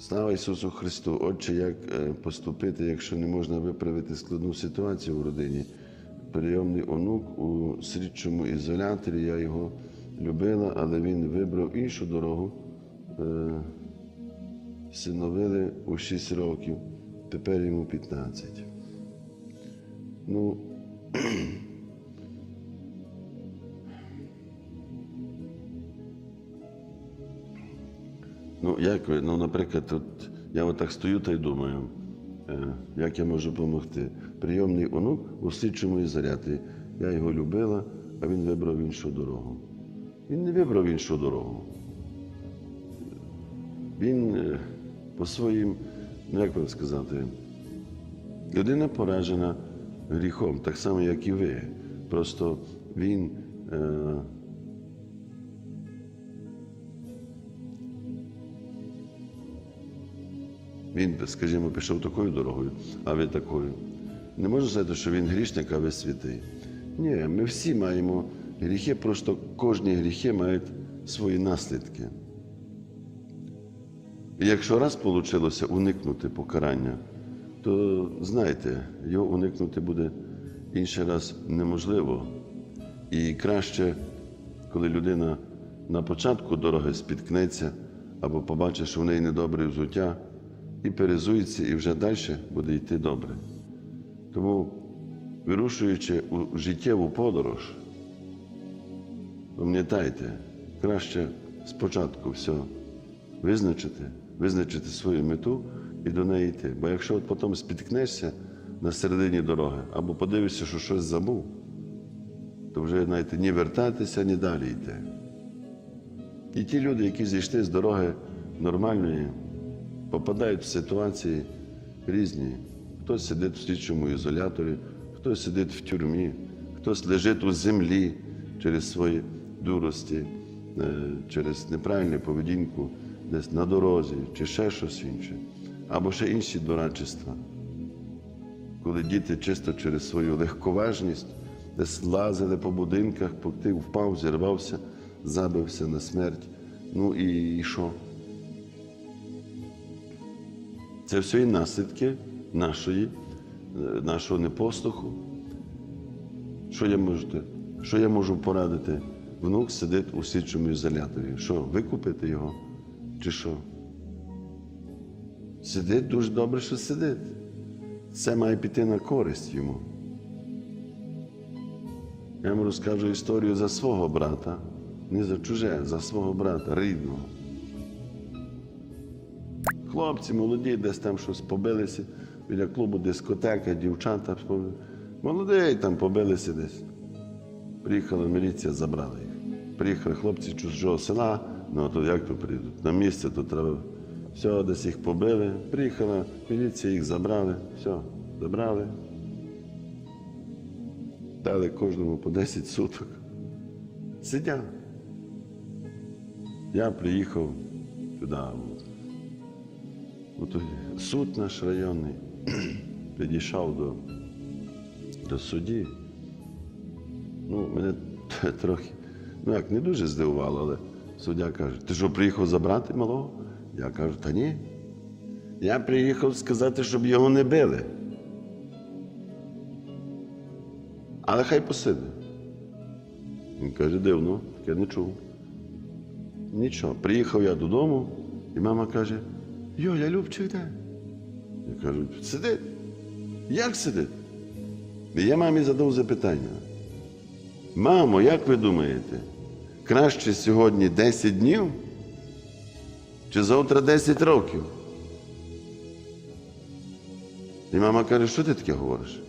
Слава Ісусу Христу! Отче, як е, поступити, якщо не можна виправити складну ситуацію в родині? Прийомний онук у слідчому ізоляторі, я його любила, але він вибрав іншу дорогу. Е, Синовили у 6 років, тепер йому 15. Ну, як ви, ну, наприклад, от я отак стою та й думаю, е, як я можу допомогти. Прийомний онук у слідчому ізоляторі. Я його любила, а він вибрав іншу дорогу. Він не вибрав іншу дорогу. Він е, по своїм, ну як би сказати, людина поражена гріхом, так само, як і ви. Просто він. Е, Він, скажімо, пішов такою дорогою, а ви такою. Не можна сказати, що він грішник, а ви святий. Ні, ми всі маємо гріхи, просто кожні гріхи мають свої наслідки. І якщо раз вийшло уникнути покарання, то знайте, його уникнути буде інший раз неможливо. І краще, коли людина на початку дороги спіткнеться або побачить, що в неї недобре взуття, і перезується, і вже далі буде йти добре. Тому, вирушуючи у життєву подорож, пам'ятайте, краще спочатку все визначити, визначити свою мету і до неї йти. Бо якщо от потім спіткнешся на середині дороги або подивишся, що щось забув, то вже знаєте, ні вертатися, ні далі йти. І ті люди, які зійшли з дороги нормальної, попадають в ситуації різні. Хтось сидить в слідчому ізоляторі, хтось сидить в тюрмі, хтось лежить у землі через свої дурості, е, через неправильну поведінку десь на дорозі чи ще щось інше, або ще інші дурачества. Коли діти чисто через свою легковажність десь лазили по будинках, поки впав, зірвався, забився на смерть. Ну і, і що? Це все і наслідки нашої, е, нашого непослуху. Що я можу, що я можу порадити? Внук сидить у слідчому ізоляторі. Що, викупити його? Чи що? Сидить дуже добре, що сидить. Це має піти на користь йому. Я вам розкажу історію за свого брата, не за чуже, за свого брата, рідного. Хлопці молоді, десь там щось побилися біля клубу дискотека, дівчата. Молодий там побилися десь. Приїхала міліція, забрала їх. Приїхали хлопці чужого села, ну а то як то прийдуть? На місце то треба. Все, десь їх побили. Приїхала міліція, їх забрали. Все, забрали. Дали кожному по 10 суток. Сидять. Я приїхав туди. У той суд наш районний підійшов до, до судді. Ну, мене трохи, ну як не дуже здивувало, але суддя каже, ти що приїхав забрати малого? Я кажу, та ні. Я приїхав сказати, щоб його не били. Але хай посиде. Він каже, дивно, таке не чув. Нічого. Приїхав я додому, і мама каже: Йоля, Любчик, де? Я кажу, сидить. Як сидить? І я мамі задав запитання. Мамо, як ви думаєте, краще сьогодні 10 днів чи завтра 10 років? І мама каже, що ти таке говориш?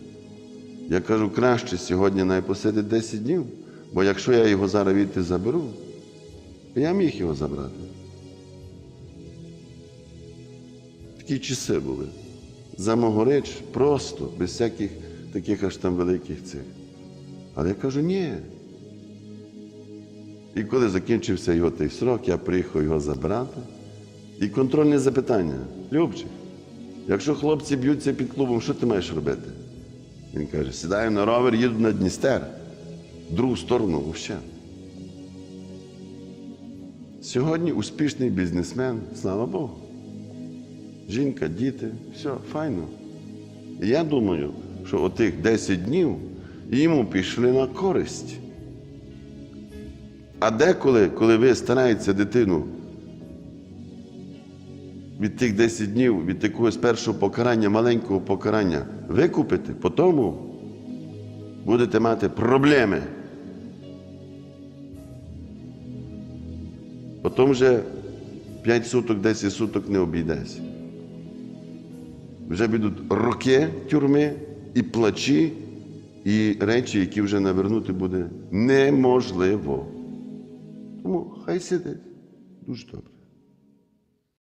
Я кажу, краще сьогодні най посидить 10 днів, бо якщо я його зараз відти заберу, я міг його забрати. Такі часи були. За мого реч просто, без всяких таких аж там великих цих. Але я кажу, ні. І коли закінчився його той срок, я приїхав його забрати. І контрольне запитання. Любчик, якщо хлопці б'ються під клубом, що ти маєш робити? Він каже, сідаю на ровер, їду на Дністер, в другу сторону взагалі. Сьогодні успішний бізнесмен, слава Богу. Жінка, діти, все, файно. І я думаю, що отих 10 днів йому пішли на користь. А деколи, коли ви стараєтеся дитину від тих 10 днів, від якогось першого покарання, маленького покарання викупити, по тому будете мати проблеми. Потім вже 5 суток, 10 суток не обійдеться. Вже будуть роки тюрми і плачі, і речі, які вже навернути буде неможливо. Тому хай сидить. Дуже добре.